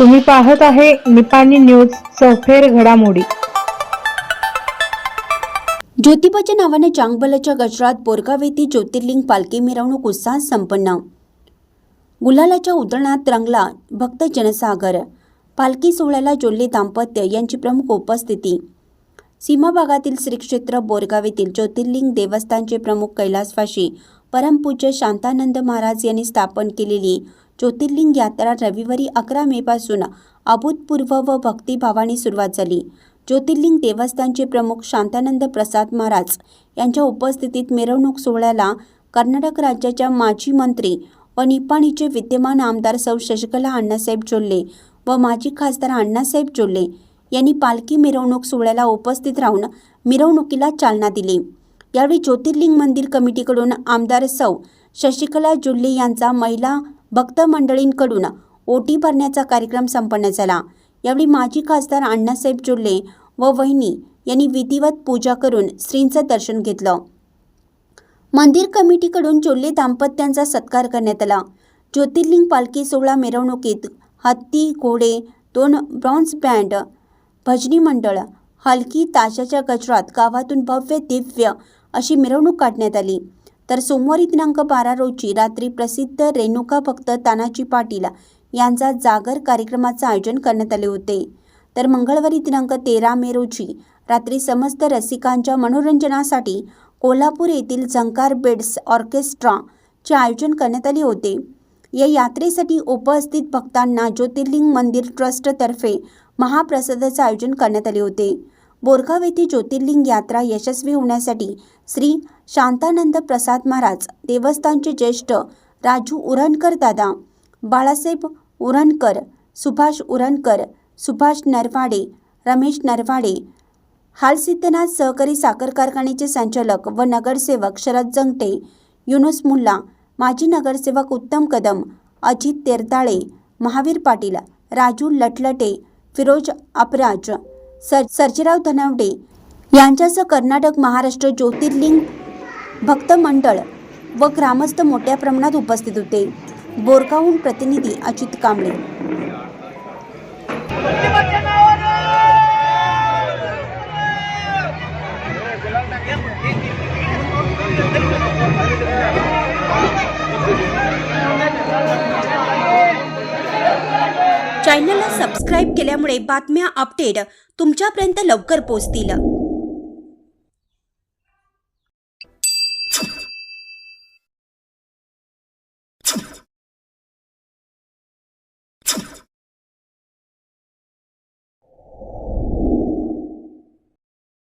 तुम्ही पाहत आहे निपाणी न्यूज सफेर घडामोडी. ज्योतिबाच्या नावाने चांगबलाच्या गजरात बोरगाव येथे ज्योतिर्लिंग पालखी मिरवणूक उत्साहात संपन्न. गुलालाच्या उदरणात रंगला भक्त जनसागर. पालखी सोहळ्याला जोडले दाम्पत्य यांची प्रमुख उपस्थिती. सीमा भागातील श्री क्षेत्र बोरगाव येथील ज्योतिर्लिंग देवस्थानचे प्रमुख कैलासवाशी परमपूज्य शांतानंद महाराज यांनी स्थापन केलेली ज्योतिर्लिंग यात्रा रविवारी अकरा मेपासून अभूतपूर्व व भक्तिभावाने सुरुवात झाली. ज्योतिर्लिंग देवस्थानचे प्रमुख शांतानंद प्रसाद महाराज यांच्या उपस्थितीत मिरवणूक सोहळ्याला कर्नाटक राज्याच्या माजी मंत्री व निपाणीचे विद्यमान आमदार सौ शशिकला अण्णासाहेब जोल्ले व माजी खासदार अण्णासाहेब जोल्ले यांनी पालखी मिरवणूक सोहळ्याला उपस्थित राहून मिरवणुकीला चालना दिली. यावेळी ज्योतिर्लिंग मंदिर कमिटीकडून आमदार सौ शशिकला जुल्ले यांचा महिला भक्त मंडळींकडून ओटी भरण्याचा कार्यक्रम संपन्न झाला. यावेळी माजी खासदार अण्णासाहेब चुल्ले व वहिनी यांनी विधिवत पूजा करून श्रींचं दर्शन घेतलं. मंदिर कमिटीकडून जोल्ले दाम्पत्यांचा सत्कार करण्यात आला. ज्योतिर्लिंग पालखी सोहळा मिरवणुकीत हत्ती घोडे दोन ब्रॉन्झ बँड भजनी मंडळ हलकी ताशाच्या गजरात गावातून भव्य दिव्य अशी मिरवणूक काढण्यात आली. तर सोमवारी दिनांक बारा रोजी रात्री प्रसिद्ध रेणुका भक्त तानाजी पाटील यांचा जागर कार्यक्रमाचं आयोजन करण्यात आले होते. तर मंगळवारी दिनांक तेरा मे रोजी रात्री समस्त रसिकांच्या मनोरंजनासाठी कोल्हापूर येथील झंकार बेड्स ऑर्केस्ट्राचे आयोजन करण्यात आले होते. या यात्रेसाठी उपस्थित भक्तांना ज्योतिर्लिंग मंदिर ट्रस्टतर्फे महाप्रसादाचे आयोजन करण्यात आले होते. बोरगाव येथे ज्योतिर्लिंग यात्रा यशस्वी होण्यासाठी श्री शांतानंद प्रसाद महाराज देवस्थानचे ज्येष्ठ राजू उरणकर दादा बाळासाहेब उरणकर सुभाष उरणकर सुभाष नरवाडे रमेश नरवाडे हालसिद्धनाथ सहकारी साखर कारखान्याचे संचालक व नगरसेवक शरद जंगटे युनुस मुल्ला माजी नगरसेवक उत्तम कदम अजित तेरताळे महावीर पाटील राजू लटलटे फिरोज अपराज सर सर्जेराव धनवडे यांच्यासह कर्नाटक महाराष्ट्र ज्योतिर्लिंग भक्त मंडळ व ग्रामस्थ मोठ्या प्रमाणात उपस्थित होते. बोरगावहून प्रतिनिधी अजित कांबळे. चॅनलला सबस्क्राईब केल्यामुळे बातम्या अपडेट तुमच्यापर्यंत लवकर पोहोचतील.